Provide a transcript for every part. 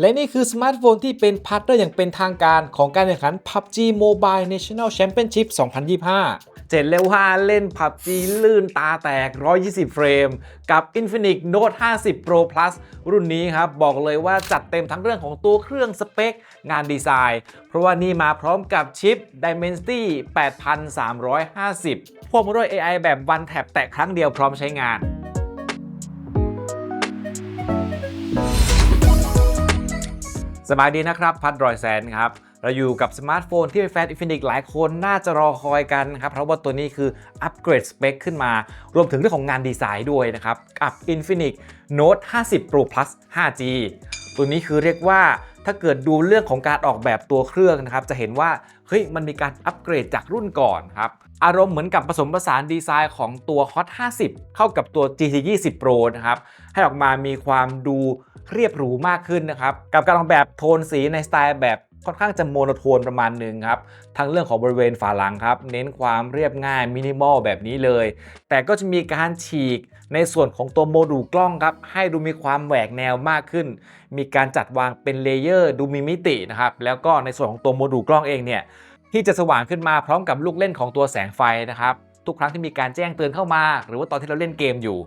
และนี่คือสมาร์ทโฟนที่เป็นพาร์ทเนอร์อย่างเป็นทางการของการแข่งขัน PUBG Mobile National Championship 2025เจ็ดเลว่าเล่น PUBG ลื่นตาแตก 120 เฟรม กับ Infinix Note 50 Pro Plus รุ่นนี้ครับ บอกเลยว่าจัดเต็มทั้งเรื่องของตัวเครื่องสเปค งานดีไซน์ เพราะว่านี่มาพร้อมกับชิป Dimensity 8350 พวกมาด้วย AI แบบ One Tap แตะครั้งเดียวพร้อมใช้งาน สบายดีนะครับ พัดรอยแซนครับ เราอยู่กับสมาร์ทโฟนที่แฟนอินฟินิกหลายคนน่าจะรอคอยกันครับ เพราะว่าตัวนี้คืออัปเกรดสเปคขึ้นมา รวมถึงเรื่องของงานดีไซน์ด้วยนะครับกับ Infinix Note 50 Pro Plus 5G ตัวนี้คือเรียกว่าถ้าเกิดดูเรื่องของการออกแบบตัวเครื่องนะครับ จะเห็นว่าเฮ้ยมันมีการอัปเกรดจากรุ่นก่อนครับ อารมณ์เหมือนกับผสมผสานดีไซน์ของตัว Hot 50 เข้ากับตัว GT 20 Pro นะครับ ให้ออกมามีความดู เรียบหรูมากขึ้นนะครับ กับการออกแบบโทนสีในสไตล์แบบค่อนข้างจะโมโนโทนประมาณหนึ่งครับ ทั้งเรื่องของบริเวณฝาหลังครับ เน้นความเรียบง่ายมินิมอลแบบนี้เลย แต่ก็จะมีการฉีกในส่วนของตัวโมดูลกล้องครับ ให้ดูมีความแหวกแนวมากขึ้น มีการจัดวางเป็นเลเยอร์ดูมีมิตินะครับ แล้วก็ในส่วนของตัวโมดูลกล้องเองเนี่ย ที่จะสว่างขึ้นมาพร้อมกับลูกเล่นของตัวแสงไฟนะครับ ทุกครั้งที่มีการแจ้งเตือนเข้ามา หรือว่าตอนที่เราเล่นเกมอยู่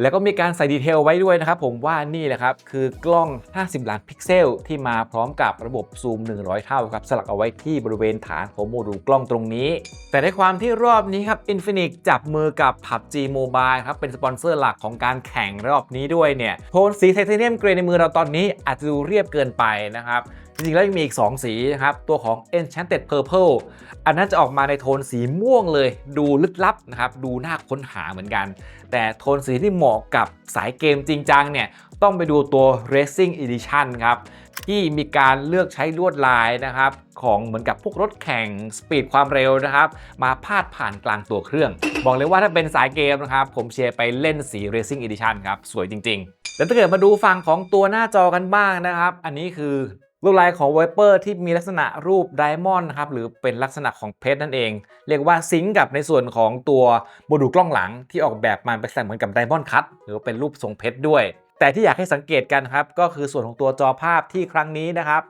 แล้วก็มีการใส่ดีเทลไว้ด้วยนะครับผมว่านี่แหละครับ คือกล้อง 50 ล้านพิกเซล ที่มาพร้อมกับระบบซูม 100 เท่าครับ สลักเอาไว้ที่บริเวณฐานของโมดูลกล้องตรงนี้ แต่ในความที่รอบนี้ครับ Infinix จับมือกับ PUBG Mobile ครับ เป็นสปอนเซอร์หลักของการแข่งรอบนี้ด้วยเนี่ยโทนสีไทเทเนียมเกรย์ในมือเราตอนนี้อาจจะดูเรียบเกินไปนะครับจริงๆแล้วยังมีอีก 2 สีนะครับ ตัวของ Enchanted Purple อันนั้นจะออกมาในโทนสีม่วงเลย ดูลึกลับนะครับ ดูน่าค้นหาเหมือนกัน แต่โทนสีที่เหมาะกับสายเกมจริงจังเนี่ยต้องไปดูตัว Racing Edition ครับที่มีการเลือกใช้ลวดลายนะครับของเหมือนกับพวกรถแข่งสปีดความเร็วนะครับมาพาดผ่านกลางตัวเครื่อง บอกเลยว่าถ้าเป็นสายเกมนะครับผมเชียร์ไปเล่นสี Racing Edition ครับสวยจริง ๆ แล้วถ้าเกิดมาดูฝั่งของตัวหน้าจอกันบ้างนะครับ อันนี้คือ ลวดลายของ Viper ที่มีลักษณะรูปไดมอนด์นะครับหรือเป็นลักษณะของเพชรนั่นเอง เรียกว่าซิงกับในส่วนของตัวโมดูลกล้องหลังที่ออกแบบมาเป็นลักษณะเหมือนกับไดมอนด์คัตหรือเป็นรูปทรงเพชรด้วย แต่ที่อยากให้สังเกตกันครับก็คือส่วนของตัวจอภาพที่ครั้งนี้นะครับ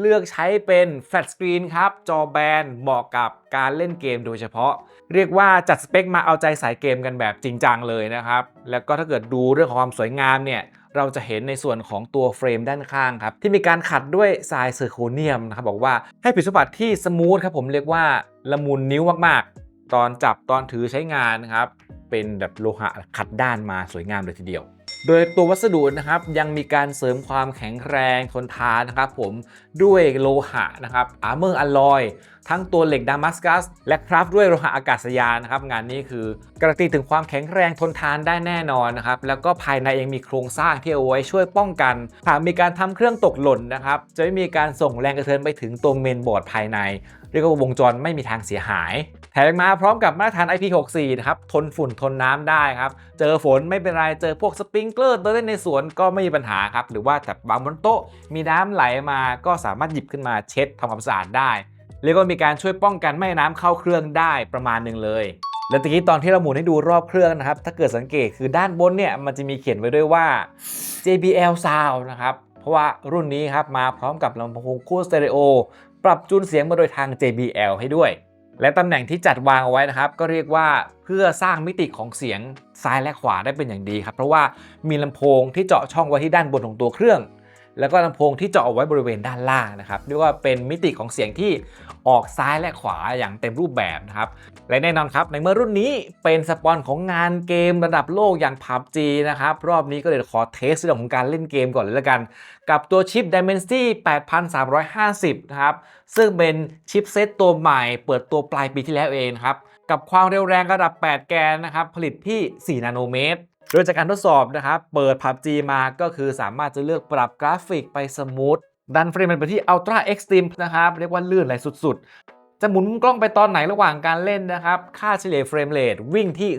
เลือกใช้เป็นแฟลตสกรีนครับ จอแบนเหมาะกับการเล่นเกมโดยเฉพาะ เรียกว่าจัดสเปคมาเอาใจสายเกมกันแบบจริงจังเลยนะครับ แล้วก็ถ้าเกิดดูเรื่องของความสวยงามเนี่ย เราจะเห็นในส่วนของตัวเฟรมด้านข้างครับที่มีการขัดด้วยทรายเซอร์โคเนียมนะครับบอกว่าให้ผิวสัมผัสที่สมูทครับผมเรียกว่าละมุนนิ้วมากๆ ตอนจับตอนถือใช้งานนะครับเป็นแบบโลหะขัดด้านมาสวยงามเลยทีเดียว โดยตัววัสดุนะครับยังมีการเสริมความแข็งแรงทนทานนะครับผมด้วยโลหะนะครับอาร์เมอร์อลลอยทั้งตัวเหล็กดามัสกัส และคราฟด้วยโลหะอากาศยานนะครับ งานนี้คือการันตีถึงความแข็งแรงทนทานได้แน่นอนนะครับ แล้วก็ภายในยังมีโครงสร้างที่เอาไว้ช่วยป้องกันหากมีการทำเครื่องตกหล่นนะครับ จะไม่มีการส่งแรงกระเทือนไปถึงตัวเมนบอร์ดภายใน เรียกว่าวงจรไม่มีทางเสียหาย แถมมาพร้อมกับมาตรฐาน IP64 นะครับ ทนฝุ่นทนน้ำได้ครับ เจอฝนไม่เป็นไร เจอพวกสปริงเกอร์เดินเล่นในสวนก็ไม่มีปัญหาครับ หรือว่าแต่บางบนโต๊ะมีน้ำไหลมาก็สามารถหยิบขึ้นมาเช็ดทำความสะอาดได้เรียกว่ามีการช่วยป้องกันไม่ให้น้ำเข้าเครื่องได้ประมาณหนึ่งเลยแล้วตะกี้ตอนที่เราหมุนให้ดูรอบเครื่องนะครับ ถ้าเกิดสังเกตคือด้านบนเนี่ยมันจะมีเขียนไว้ด้วยว่า JBL Sound นะครับ เพราะว่ารุ่นนี้ครับมาพร้อมกับลำโพงคู่สเตอริโอ ปรับจูนเสียงมาโดยทาง JBL ให้ด้วย และตำแหน่งที่จัดวางเอาไว้นะครับ ก็เรียกว่าเพื่อสร้างมิติของเสียงซ้ายและขวาได้เป็นอย่างดีครับ เพราะว่ามีลำโพงที่เจาะช่องไว้ที่ด้านบนของตัวเครื่อง แล้วก็ลำโพงที่เจาะเอาไว้บริเวณด้านล่างนะครับเรียกว่าเป็นมิติของเสียงที่ออกซ้ายและขวาอย่างเต็มรูปแบบนะครับและแน่นอนครับในเมื่อรุ่นนี้เป็นสปอนของงานเกมระดับโลกอย่าง PUBG นะครับรอบนี้ก็เลยขอเทสเรื่องของการเล่นเกมก่อนเลยละกัน กับตัวชิป Dimensity 8350 นะครับ ซึ่งเป็นชิปเซตตัวใหม่เปิดตัวปลายปีที่แล้วเองครับ กับความเร็วแรงระดับ 8 แกนนะครับ ผลิตที่ 4 นาโนเมตร โดยจากการทดสอบนะครับ เปิด PUBG มาก็คือสามารถจะเลือกปรับกราฟิกไปสมูทดันเฟรมมันไปที่ Ultra Extreme นะครับ เรียกว่าลื่นไหลสุดๆ จะหมุนกล้องไปตอนไหนระหว่างการเล่นนะครับ ค่าเฉลี่ยเฟรมเรทวิ่งที่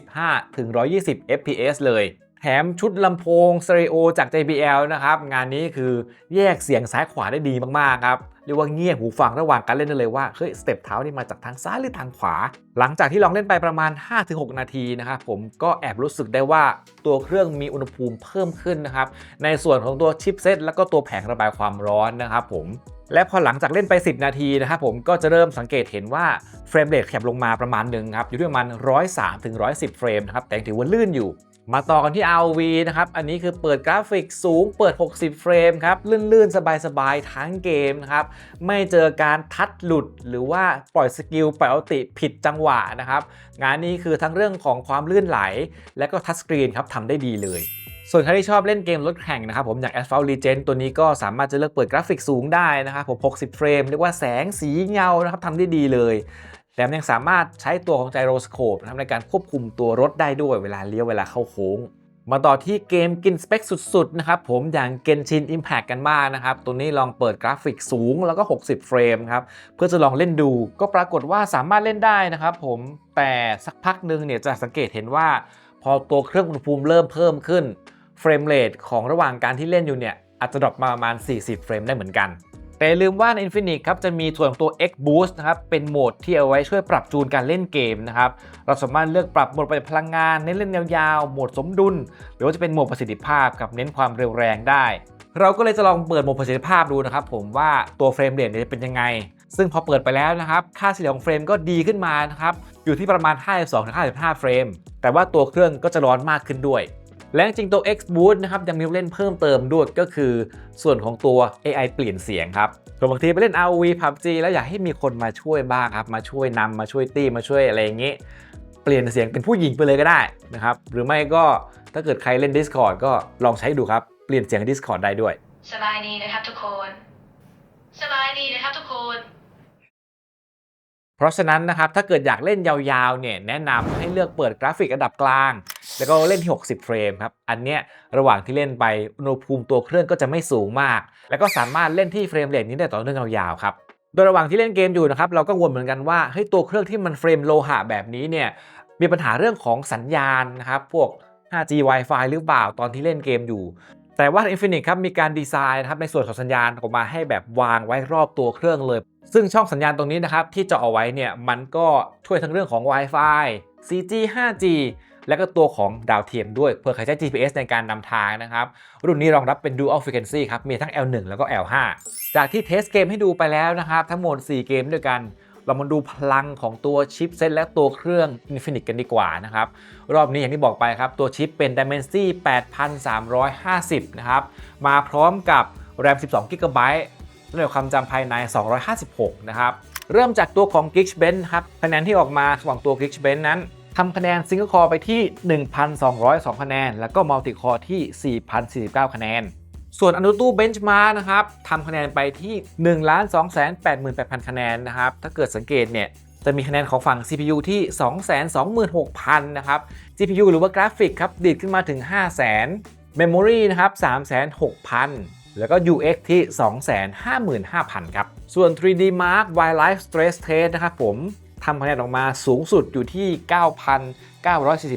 115 ถึง 120 fps เลย แถมชุดลำโพงสเตอริโอจาก JBL นะครับ งานนี้คือแยกเสียงซ้ายขวาได้ดีมากๆครับเรียกว่าเงียบหูฟังระหว่างการเล่นได้เลยว่าเฮ้ยสเต็ปเท้านี่มาจากทางซ้ายหรือทางขวา หลังจากที่ลองเล่นไปประมาณ 5-6 นาทีนะครับผมก็แอบรู้สึกได้ว่าตัวเครื่องมีอุณหภูมิเพิ่มขึ้นนะครับในส่วนของตัวชิปเซตแล้วก็ตัวแผงระบายความร้อนนะครับผมและพอหลังจากเล่นไป 10 นาทีนะครับผมก็จะเริ่มสังเกตเห็นว่าเฟรมเรทขยับลงมาประมาณหนึ่งครับอยู่ที่ประมาณ 103ถึง110 เฟรมนะครับแต่ยังถือว่าลื่นอยู่ มาต่อกันที่ RV นะครับ อันนี้คือเปิดกราฟิกสูง เปิด 60 เฟรมครับ ลื่น ๆ สบาย ๆ ทั้งเกมนะครับ ไม่เจอการทัดหลุดหรือว่าปล่อยสกิลปล่อยอติผิดจังหวะนะครับ งานนี้คือทั้งเรื่องของความลื่นไหล และก็ทัชสกรีนครับทำได้ดีเลยส่วนใครที่ชอบเล่นเกมรถแข่งนะครับผมอย่าง Asphalt Legend ตัวนี้ก็สามารถจะเลือกเปิดกราฟิกสูงได้นะครับผม 60 เฟรม เรียกว่าแสงสีเงานะครับทำได้ดีเลย แถมยังสามารถใช้ตัวของไจโรสโคปนะครับในการควบคุมตัวรถได้ด้วยเวลาเลี้ยวเวลาเข้าโค้ง มาต่อที่เกมกินสเปคสุดๆนะครับผมอย่าง Genshin Impact กันบ้างนะครับ ตัวนี้ลองเปิดกราฟิกสูงแล้วก็ 60 เฟรมครับ เพื่อจะลองเล่นดู ก็ปรากฏว่าสามารถเล่นได้นะครับผมแต่สักพักหนึ่งเนี่ยจะสังเกตเห็นว่า พอตัวเครื่องอุณหภูมิเริ่มเพิ่มขึ้นเฟรมเรทของระหว่างการที่เล่นอยู่เนี่ยอาจจะดรอปมาประมาณ 40 เฟรมได้เหมือนกัน แต่ลืมว่าใน Infinix ครับจะมีส่วนของตัว X Boost นะครับเป็นโหมดที่เอาไว้ช่วยปรับจูนการเล่นเกมนะครับเราสามารถเลือกปรับโหมดประหยัดพลังงานเน้นเล่นยาวๆโหมดสมดุล หรือว่าจะเป็นโหมดประสิทธิภาพกับเน้นความเร็วแรงได้ เราก็เลยจะลองเปิดโหมดประสิทธิภาพดูนะครับผมว่าตัวเฟรมเรทเนี่ยจะเป็นยังไง ซึ่งพอเปิดไปแล้วนะครับค่าเฉลี่ยของเฟรมก็ดีขึ้นมานะครับอยู่ที่ประมาณ 52-55 เฟรม แต่ว่าตัวเครื่องก็จะร้อนมากขึ้นด้วย และจริงๆตัว X Boost นะครับยังมีลูกเล่นเพิ่มเติมด้วยก็คือส่วนของตัว AI เปลี่ยนเสียงครับส่วนบางทีไปเล่น ROV PUBG แล้วอยากให้มีคนมาช่วยบ้างครับ มาช่วยนำมาช่วยตีมาช่วยอะไรอย่างงี้ เปลี่ยนเสียงเป็นผู้หญิงไปเลยก็ได้นะครับ หรือไม่ก็ถ้าเกิดใครเล่น Discord ก็ลองใช้ดูครับ เปลี่ยนเสียง Discord ได้ด้วย สบายดีนะครับทุกคน สบายดีนะครับทุกคน เพราะฉะนั้นนะครับถ้าเกิดอยากเล่นยาวๆเนี่ยแนะนำให้เลือกเปิดกราฟิกระดับกลาง แล้วก็เล่นที่ 60 เฟรมครับ อันเนี้ยระหว่างที่เล่นไปอุณหภูมิตัวเครื่องก็จะไม่สูงมาก แล้วก็สามารถเล่นที่เฟรมเรทนี้ได้ต่อเนื่องยาวๆครับโดยระหว่างที่เล่นเกมอยู่นะครับเราก็วนเหมือนกันว่าเฮ้ยตัวเครื่องที่มันเฟรมโลหะแบบนี้เนี่ยมีปัญหาเรื่องของสัญญาณนะครับพวก 5G Wi-Fi หรือเปล่าตอนที่เล่นเกมอยู่ แต่ว่า Infinix ครับมีการดีไซน์นะครับในส่วนของสัญญาณออกมาให้แบบวางไว้รอบตัวเครื่องเลย ซึ่งช่องสัญญาณตรงนี้นะครับที่เจาะเอาไว้เนี่ยมันก็ช่วยทั้งเรื่องของ Wi-Fi 4G 5G และก็ตัวของดาวเทียมด้วยเพื่อใครใช้ GPS ในการนำทางนะครับรุ่นนี้รองรับเป็น Dual Frequency ครับมีทั้ง L1 แล้วก็ L5 จากที่เทสเกมให้ดูไปแล้วนะครับทั้งหมด 4 เกมด้วยกันเรามาดูพลังของตัวชิปเซตและตัวเครื่อง Infinix กันดีกว่านะครับ รอบนี้อย่างที่บอกไปครับ ตัวชิปเป็น Dimensity 8350 นะครับ มาพร้อมกับ RAM 12 GB และความจำภายใน 256 นะครับ เริ่มจากตัวของ Geekbench ครับคะแนนที่ออกมาระหว่างตัว Geekbench นั้น ทำคะแนน Single Core ไปที่ 1,202 คะแนน แล้วก็ Multi Core ที่ 4,049 คะแนน ส่วน Antutu Benchmark นะครับทำคะแนนไปที่ 1,288,000 คะแนนนะครับ ถ้าเกิดสังเกตเนี่ยจะมีคะแนนของฝั่ง CPU ที่ 226,000 นะครับ GPU หรือว่ากราฟิกครับดีดขึ้นมาถึง 500,000 Memory นะครับ 360,000แล้วก็ UX ที่ 255,000 ครับ ส่วน 3D Mark Wildlife Stress Test นะครับผม ทำคะแนนออกมาสูงสุดอยู่ที่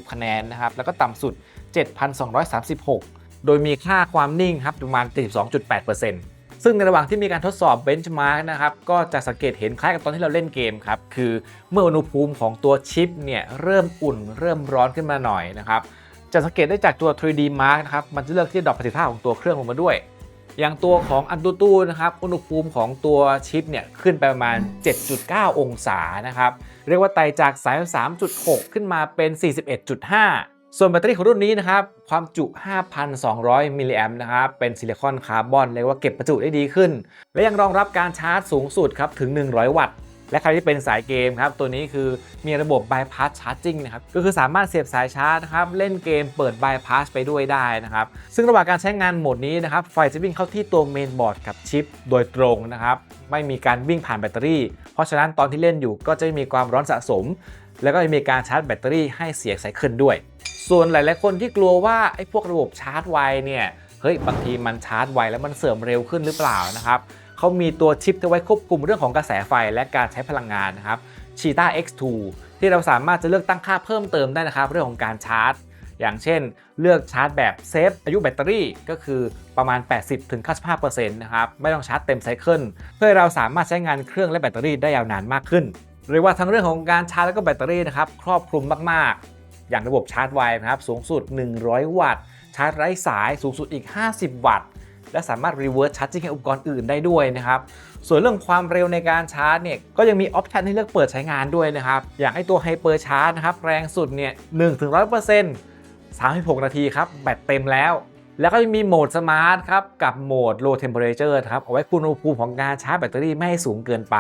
9,940 คะแนนนะครับ แล้วก็ต่ำสุด 7,236 โดยมีค่าความนิ่งครับประมาณ 72.8%ซึ่งในระหว่างที่มีการทดสอบเบนช์มาร์กนะครับ ก็จะสังเกตเห็นคล้ายกับตอนที่เราเล่นเกมครับ คือเมื่ออุณหภูมิของตัวชิปเนี่ยเริ่มอุ่นเริ่มร้อนขึ้นมาหน่อยนะครับ จะสังเกตได้จากตัว 3D Mark นะครับ มันจะเลือกที่ดรอปประสิทธิภาพของตัวเครื่องลงมาด้วย อย่างตัวของอันตูตูนะครับอุณหภูมิของตัวชิปเนี่ยขึ้นไปประมาณ 7.9 องศานะครับเรียกว่าไต่จากสาย 3.6 ขึ้นมาเป็น 41.5ส่วนแบตเตอรี่ของรุ่นนี้นะครับ ความจุ 5,200 มิลลิแอมป์นะครับ เป็นซิลิคอนคาร์บอนเรียกว่าเก็บประจุได้ดีขึ้น และยังรองรับการชาร์จสูงสุดครับ ถึง 100 วัตต์ และใครที่เป็นสายเกมครับตัวนี้คือมีระบบ bypass charging นะครับก็คือสามารถเสียบสายชาร์จนะครับเล่นเกมเปิด bypass ไปด้วยได้นะครับซึ่งระหว่างการใช้งานโหมดนี้นะครับไฟจะวิ่งเข้าที่ตัวเมนบอร์ดกับชิปโดยตรงนะครับไม่มีการวิ่งผ่านแบตเตอรี่ เพราะฉะนั้นตอนที่เล่นอยู่ก็จะไม่มีความร้อนสะสม แล้วก็จะมีการชาร์จแบตเตอรี่ให้เสียไซเคิลด้วย ส่วนหลาย ๆ คนที่กลัวว่าไอ้พวกระบบชาร์จไวเนี่ยเฮ้ยบางทีมันชาร์จไวแล้วมันเสื่อมเร็วขึ้นหรือเปล่านะครับ เขามีตัวชิปที่ไว้ควบคุมเรื่องของกระแสไฟและการใช้พลังงานนะครับ Cheetah X2 ที่เราสามารถจะเลือกตั้งค่าเพิ่มเติมได้นะครับ เรื่องของการชาร์จ อย่างเช่น เลือกชาร์จแบบเซฟอายุแบตเตอรี่ก็คือประมาณ 80-95%นะครับ ไม่ต้องชาร์จเต็มไซเคิลเพื่อเราสามารถใช้งานเครื่องและแบตเตอรี่ได้ยาวนานมากขึ้นเรียกว่าทั้งเรื่องของการชาร์จและก็แบตเตอรี่นะครับครอบคลุมมากๆ อย่างระบบชาร์จไวนะครับสูงสุด 100 วัตต์ ชาร์จไร้สายสูงสุดอีก 50 วัตต์ และสามารถ reverse charging ให้อุปกรณ์อื่นได้ด้วยนะครับ ส่วนเรื่องความเร็วในการชาร์จเนี่ยก็ยังมีออปชันให้เลือกเปิดใช้งานด้วยนะครับ อย่างไอตัว Hyper Charge นะครับแรงสุดเนี่ย1ถึง100% 36 นาทีครับแบตเต็มแล้ว แล้วก็ยังมีโหมดสมาร์ทครับกับโหมด Low Temperature ครับเอาไว้คุมอุณหภูมิของการชาร์จแบตเตอรี่ไม่ให้สูงเกินไป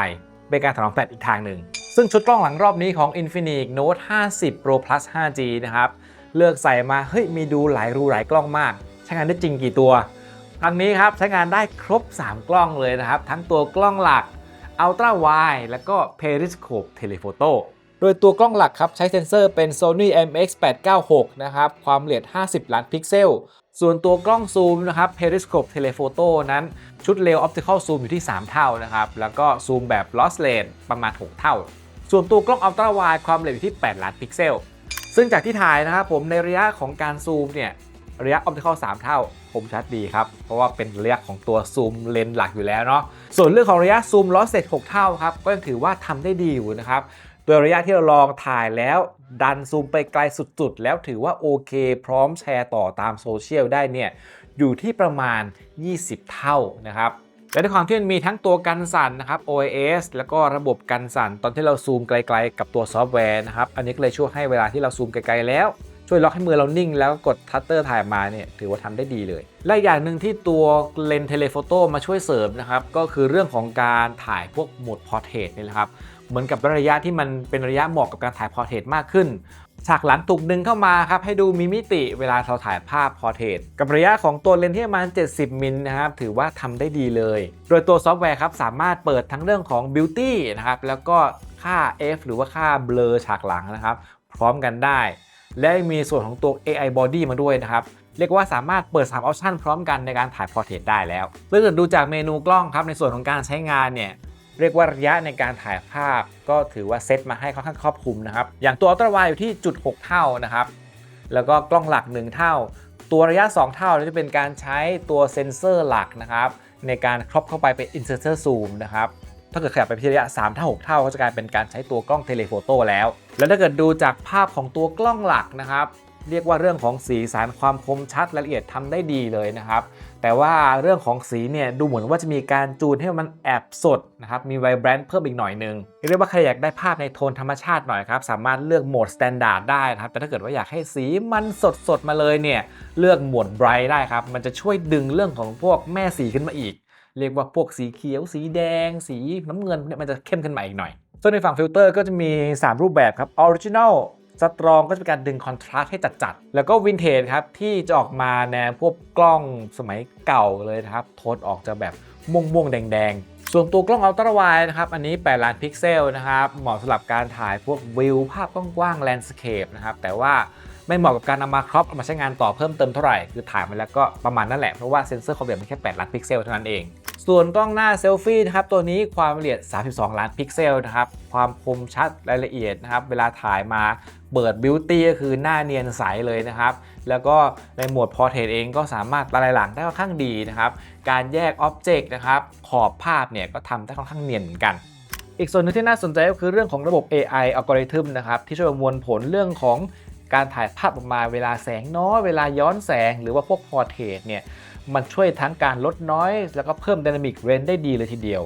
เป็นการถนอมแบตอีกทางหนึ่ง ซึ่งชุดกล้องหลังรอบนี้ของ Infinix Note 50 Pro Plus 5G นะครับ เลือกใส่มา เฮ้ย มีดูหลายรูหลายกล้องมาก ใช้งานได้จริงกี่ตัว ครั้งนี้ครับใช้งานได้ครบ 3 กล้องเลยนะครับ ทั้งตัวกล้องหลัก Ultra Wide แล้วก็ Periscope Telephoto โดยตัวกล้องหลักครับใช้เซ็นเซอร์เป็น Sony MX896 นะครับความละเอียด 50 ล้านพิกเซล ส่วนตัวกล้องซูมนะครับ Periscope Telephoto นั้นชุดเลว Optical Zoom อยู่ที่ 3 เท่านะครับ แล้วก็ซูมแบบ Lossless ประมาณ 6 เท่า ส่วนตัวกล้อง Ultra Wide ความละเอียดอยู่ที่ 8 ล้านพิกเซล ซึ่งจากที่ถ่ายนะครับผมในระยะของการซูมเนี่ย ระยะ Optical 3เท่าคมชัดดีครับ เพราะว่าเป็นระยะของตัวซูมเลนส์หลักอยู่แล้วเนาะส่วนเรื่องของระยะซูม Loss 6เท่าครับก็ยังถือว่าทำได้ดีอยู่นะครับโดยระยะที่เราลองถ่ายแล้วดันซูมไปไกลสุดๆ แล้วถือว่าโอเค พร้อมแชร์ต่อตามโซเชียลได้เนี่ยอยู่ที่ประมาณ 20 เท่านะครับและด้วยความที่มันมีทั้งตัวกันสั่นนะครับ OIS แล้วก็ระบบกันสั่นตอนที่เราซูมไกล ๆ กับตัวซอฟต์แวร์นะครับ อันนี้ก็เลยช่วยให้เวลาที่เราซูมไกล ๆ แล้ว ช่วยล็อกให้มือเรานิ่ง แล้วกดทัตเตอร์ถ่ายมาเนี่ยถือว่าทำได้ดีเลย และอย่างหนึ่งที่ตัวเลนส์เทเลโฟโต้มาช่วยเสริมนะครับ ก็คือเรื่องของการถ่ายพวกโหมดพอร์เทรตนี่แหละครับ เหมือนกับระยะที่มันเป็นระยะเหมาะกับการถ่ายพอร์เทรตมากขึ้นฉากหลังถูกดึงเข้ามาครับ ให้ดูมีมิติเวลาเราถ่ายภาพพอร์เทรตกับระยะของตัวเลนส์ที่ประมาณ 70 มิลนะครับ ถือว่าทำได้ดีเลย โดยตัวซอฟต์แวร์ครับ สามารถเปิดทั้งเรื่องของ Beauty นะครับ แล้วก็ค่า F หรือว่าค่าเบลอฉากหลังนะครับ พร้อมกันได้ และยังมีส่วนของตัว AI Body มาด้วยนะครับ เรียกว่าสามารถเปิด 3 ออปชันพร้อมกันในการถ่ายพอร์เทรตได้แล้วซึ่งดูจากเมนูกล้องครับในส่วนของการใช้งานเนี่ยเรียกว่าระยะในการถ่ายภาพก็ถือว่าเซตมาให้ค่อนข้างครอบคลุมนะครับ อย่างตัวอัลตร้าไวอยู่ที่จุด6เท่านะครับ แล้วก็กล้องหลัก 1 เท่า ตัวระยะ 2 เท่าจะเป็นการใช้ตัวเซ็นเซอร์หลักนะครับในการครอบเข้าไปเป็น inserter zoom นะครับ ถ้าเกิดขยับไปที่ระยะ 3 เท่า 6 เท่าก็จะกลายเป็นการใช้ตัวกล้องเทเลโฟโต้แล้ว แล้วถ้าเกิดดูจากภาพของตัวกล้องหลักนะครับเรียกว่าเรื่องของสีสันความคมชัดรายละเอียดทำได้ดีเลยนะครับ แต่ว่าเรื่องของสีเนี่ยดูเหมือนว่าจะมีการจูนให้มันแอบสดนะครับ มีไวแบรนด์เพิ่มอีกหน่อยนึง เรียกว่าใครอยากได้ภาพในโทนธรรมชาติหน่อยครับ สามารถเลือกโหมดสแตนดาร์ดได้นะครับ แต่ถ้าเกิดว่าอยากให้สีมันสดสดมาเลยเนี่ย เลือกโหมดไบรท์ได้ครับ มันจะช่วยดึงเรื่องของพวกแม่สีขึ้นมาอีก เรียกว่าพวกสีเขียว สีแดง สีน้ำเงินเนี่ยมันจะเข้มขึ้นมาอีกหน่อย ส่วนในฝั่งฟิลเตอร์ก็จะมี 3 รูปแบบครับ Original สตรองก็จะเป็นการดึงคอนทราสต์ให้จัดๆ แล้วก็วินเทจครับ ที่จะออกมาแนวพวกกล้องสมัยเก่าเลยนะครับ โทนออกจะแบบม่วงๆ แดงๆ ส่วนตัวกล้องอัลตร้าไวด์นะครับ อันนี้ 8 ล้านพิกเซลนะครับ เหมาะสำหรับการถ่ายพวกวิวภาพกว้างๆแลนด์สเคปนะครับ แต่ว่าไม่เหมาะกับการนำมาครอปเอามาใช้งานต่อเพิ่มเติมเท่าไหร่ คือถ่ายมาแล้วก็ประมาณนั่นแหละ เพราะว่าเซนเซอร์ความละเอียดมันแค่ 8 ล้านพิกเซลเท่านั้นเอง ส่วนกล้องหน้าเซลฟี่นะครับตัวนี้ความละเอียด 32 ล้านพิกเซลนะครับความคมชัดรายละเอียดนะครับเวลาถ่ายมาเปิดบิวตี้ก็คือหน้าเนียนใสเลยนะครับ แล้วก็ในโหมดพอร์เทรตเองก็สามารถละลายหลังได้ค่อนข้างดีนะครับ การแยกอ็อบเจกต์นะครับขอบภาพเนี่ยก็ทำได้ค่อนข้างเนียนเหมือนกันอีกส่วนหนึงที่น่าสนใจก็คือเรื่องของระบบ AI อัลกอริทึมนะครับที่ช่วยประมวลผลเรื่องของการถ่ายภาพออกมาเวลาแสงน้อยเวลาย้อนแสง หรือว่าพวกพอร์เทรตเนี่ย มันช่วยทั้งการลดน้อยแล้วก็เพิ่ม Dynamic Range ได้ดีเลยทีเดียว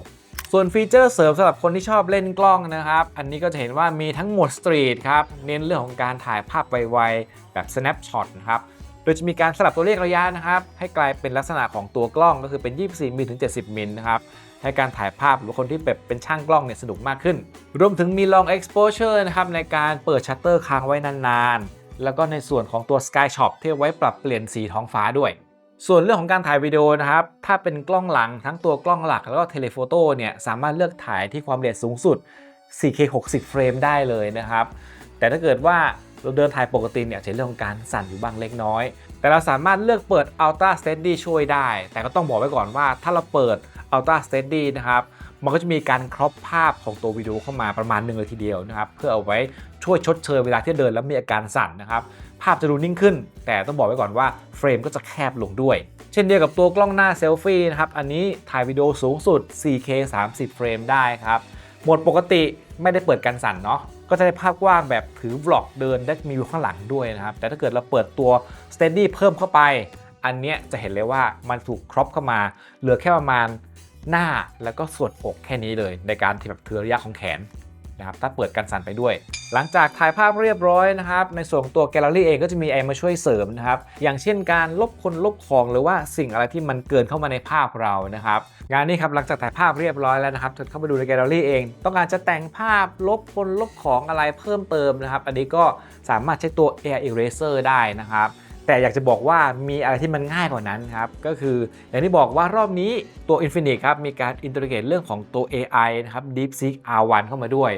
ส่วนฟีเจอร์เสริมสำหรับคนที่ชอบเล่นกล้องนะครับ อันนี้ก็จะเห็นว่ามีทั้งโหมดสตรีทครับ เน้นเรื่องของการถ่ายภาพไวๆแบบ snapshot นะครับโดยจะมีการสลับตัวเลขระยะนะครับ ให้กลายเป็นลักษณะของตัวกล้องก็คือเป็น 24มิลถึง 70 มิลนะครับให้การถ่ายภาพหรือคนที่แบบเป็นช่างกล้องเนี่ยสนุกมากขึ้น รวมถึงมี long exposure นะครับในการเปิดชัตเตอร์ค้างไว้นานๆ แล้วก็ในส่วนของตัว sky shop ที่ไว้ปรับเปลี่ยนสีท้องฟ้าด้วย ส่วนเรื่องของการถ่ายวิดีโอนะครับ ถ้าเป็นกล้องหลังทั้งตัวกล้องหลักแล้วก็เทเลโฟโต้เนี่ยสามารถเลือกถ่ายที่ความละเอียดสูงสุด 4K 60 เฟรมได้เลยนะครับ แต่ถ้าเกิดว่าเราเดินถ่ายปกติเนี่ยจะเรื่องของการสั่นอยู่บ้างเล็กน้อย แต่เราสามารถเลือกเปิด Ultra Steady ช่วยได้ แต่ก็ต้องบอกไว้ก่อนว่าถ้าเราเปิด Ultra Steady นะครับมันก็จะมีการครอปภาพของตัววิดีโอเข้ามาประมาณหนึ่งเลยทีเดียวนะครับ เพื่อเอาไว้ช่วยชดเชยเวลาที่เดินแล้วมีอาการสั่นนะครับ ภาพจะดูนิ่งขึ้น แต่ต้องบอกไว้ก่อนว่าเฟรมก็จะแคบลงด้วย เช่นเดียวกับตัวกล้องหน้าเซลฟี่นะครับ อันนี้ถ่ายวิดีโอสูงสุด 4K 30 เฟรมได้ครับ โหมดปกติไม่ได้เปิดกันสั่นเนาะก็จะได้ภาพกว้างแบบถือวล็อกเดินได้มีวิวข้างหลังด้วยนะครับ แต่ถ้าเกิดเราเปิดตัว Steady เพิ่มเข้าไป อันเนี้ยจะเห็นเลยว่ามันถูกครอปเข้ามา เหลือแค่ประมาณหน้าแล้วก็ส่วนอกแค่นี้เลย ในการที่แบบถือระยะของแขน นะครับถ้าเปิดกันสั่นไปด้วย หลังจากถ่ายภาพเรียบร้อยนะครับในส่วนตัวแกลเลอรี่เองก็จะมีไอมาช่วยเสริมนะครับอย่างเช่นการลบคนลบของหรือว่าสิ่งอะไรที่มันเกินเข้ามาในภาพเรานะครับงานนี้ครับหลังจากถ่ายภาพเรียบร้อยแล้วนะครับเธอเข้ามาดูในแกลเลอรี่เอง ต้องการจะแต่งภาพลบคนลบของอะไรเพิ่มเติมนะครับ อันนี้ก็สามารถใช้ตัว Air Eraser ได้นะครับ แต่อยากจะบอกว่ามีอะไรที่มันง่ายกว่านั้นครับ ก็คืออย่างที่บอกว่ารอบนี้ตัว Infinix ครับมีการอินเทอร์เกตเรื่องของตัว AI นะครับ DeepSeek R1 เข้ามาด้วย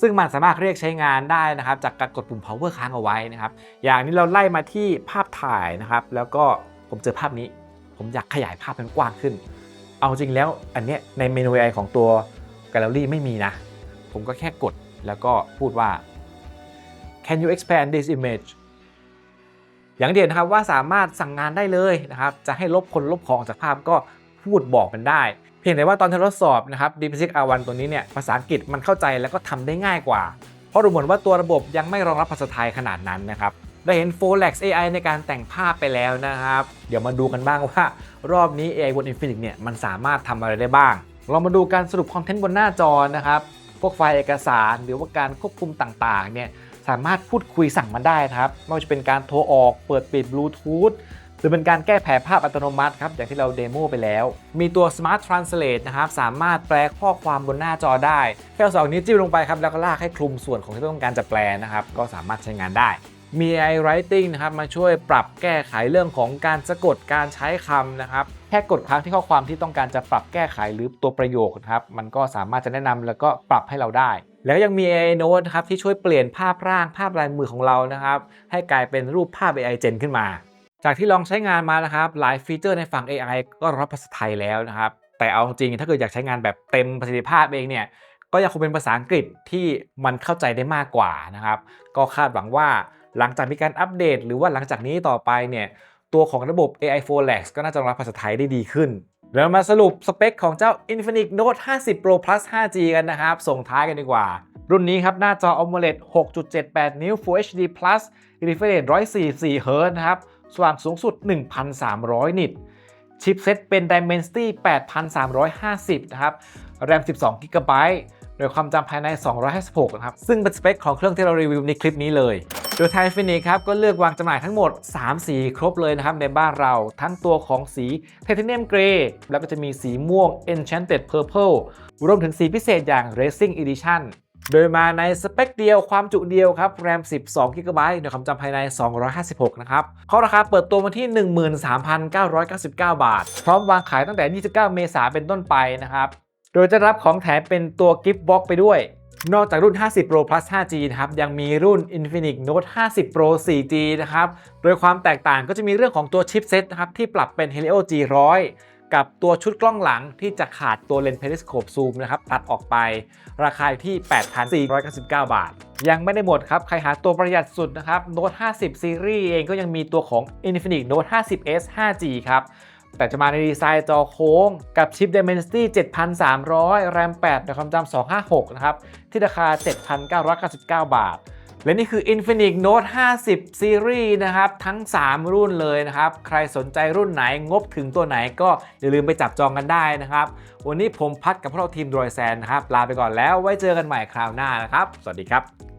ซึ่งมันสามารถเรียกใช้งานได้นะครับ จากการกดปุ่ม power ค้างเอาไว้นะครับ อย่างนี้เราไล่มาที่ภาพถ่ายนะครับ แล้วก็ผมเจอภาพนี้ ผมอยากขยายภาพมันกว้างขึ้น เอาจริงแล้วอันเนี้ยในเมนู AI ของตัว Gallery ไม่มีนะ ผมก็แค่กดแล้วก็พูดว่า can you expand this image อย่างเดียวนะครับว่าสามารถสั่งงานได้เลยนะครับจะให้ลบคนลบของจากภาพก็พูดบอกมันได้ เพียงแต่ว่าตอนที่ทดสอบนะครับ DeepSeek R1 ตัวนี้เนี่ยภาษาอังกฤษมันเข้าใจแล้วก็ทำได้ง่ายกว่า เพราะดูเหมือนว่าตัวระบบยังไม่รองรับภาษาไทยขนาดนั้นนะครับได้เห็น Folex AI ในการแต่งภาพไปแล้วนะครับ เดี๋ยวมาดูกันบ้างว่า รอบนี้ AI บน Infinix เนี่ยมันสามารถทำอะไรได้บ้าง เรามาดูการสรุปคอนเทนต์บนหน้าจอนะครับ พวกไฟล์เอกสารหรือว่าการควบคุมต่างๆเนี่ย สามารถพูดคุยสั่งมันได้นะครับ ไม่ว่าจะเป็นการโทรออก เปิดปิดบลูทูธหรือเป็นการแก้แผภาพอัตโนมัติครับ อย่างที่เราเดโมไปแล้ว มีตัว Smart Translate นะครับ สามารถแปลข้อความบนหน้าจอได้แค่เอาสองนิ้วจิ้มลงไปครับ แล้วก็ลากให้คลุมส่วนของที่ต้องการจะแปลนะครับ ก็สามารถใช้งานได้ มี AI Writing นะครับ มาช่วยปรับแก้ไขเรื่องของการสะกดการใช้คำนะครับแค่กดค้างที่ข้อความที่ต้องการจะปรับแก้ไขหรือตัวประโยคนะครับมันก็สามารถจะแนะนำแล้วก็ปรับให้เราได้ แล้วยังมี AI Note นะครับที่ช่วยเปลี่ยนภาพร่างภาพลายมือของเรานะครับ ให้กลายเป็นรูปภาพ AI Gen ขึ้นมา จากที่ลองใช้งานมานะครับ หลายฟีเจอร์ในฝั่ง AI ก็รับภาษาไทยแล้วนะครับ แต่เอาจริงถ้าเกิดอยากใช้งานแบบเต็มประสิทธิภาพเองเนี่ยก็ยังคงเป็นภาษาอังกฤษที่มันเข้าใจได้มากกว่านะครับ ก็คาดหวังว่าหลังจากมีการอัปเดต หรือว่าหลังจากนี้ต่อไปเนี่ยตัวของระบบ AI Folex ก็น่าจะรองรับภาษาไทยได้ดีขึ้น เรามาสรุปสเปคของเจ้า Infinix Note 50 Pro Plus 5G กันนะครับ ส่งท้ายกันดีกว่า รุ่นนี้ครับ หน้าจอ AMOLED 6.78 นิ้ว Full HD Plus Refresh Rate 144 Hz นะครับ สว่างสูงสุด 1,300 นิต ชิปเซ็ตเป็น Dimensity 8,350 นะครับ RAM 12 g b โดยความจำภายใน 256 นะครับ ซึ่งเป็นสเปคของเครื่องที่เรารีวิวในคลิปนี้เลย โดยไทยฟินิกครับ ก็เลือกวางจำหน่ายทั้งหมด 3 สีครบเลยนะครับ ในบ้านเราทั้งตัวของสีไทเทเนียมเกรย์แล้วก็จะมีสีม่วง Enchanted Purple รวมถึงสีพิเศษอย่าง Racing Edition โดยมาในสเปคเดียวความจุเดียวครับ แรม 12 g b โดยความจำภายใน 256 นะครับเขาราคาเปิดตัวมาที่ 13,999 บาท พร้อมวางขายตั้งแต่ 29 เมษายนเป็นต้นไปนะครับ โดยจะรับของแถมเป็นตัวกิฟต์บ็อกไปด้วย นอกจากรุ่น 50 Pro Plus 5G นะครับ ยังมีรุ่น Infinix Note 50 Pro 4G นะครับ โดยความแตกต่างก็จะมีเรื่องของตัวชิปเซ็ตนะครับ ที่ปรับเป็น Helio G100 กับตัวชุดกล้องหลังที่จะขาดตัวเลนส์ Periscope Zoom นะครับ ตัดออกไป ราคาที่ 8,499 บาท ยังไม่ได้หมดครับ ใครหาตัวประหยัดสุดนะครับ Note 50 Series เองก็ยังมีตัวของ Infinix Note 50s 5G ครับ แต่จะมาในดีไซน์จอโค้งกับชิป Dimensity 7300แรม8ในความจำ256 นะครับ ที่ราคา 7,999 บาท และนี่คือ Infinix Note 50 Series นะครับ ทั้ง 3 รุ่นเลยนะครับ ใครสนใจรุ่นไหนงบถึงตัวไหนก็อย่าลืมไปจับจองกันได้นะครับ วันนี้ผมพัดกับพวกเราทีมดรอยแซนนะครับ ลาไปก่อนแล้วไว้เจอกันใหม่คราวหน้านะครับ สวัสดีครับ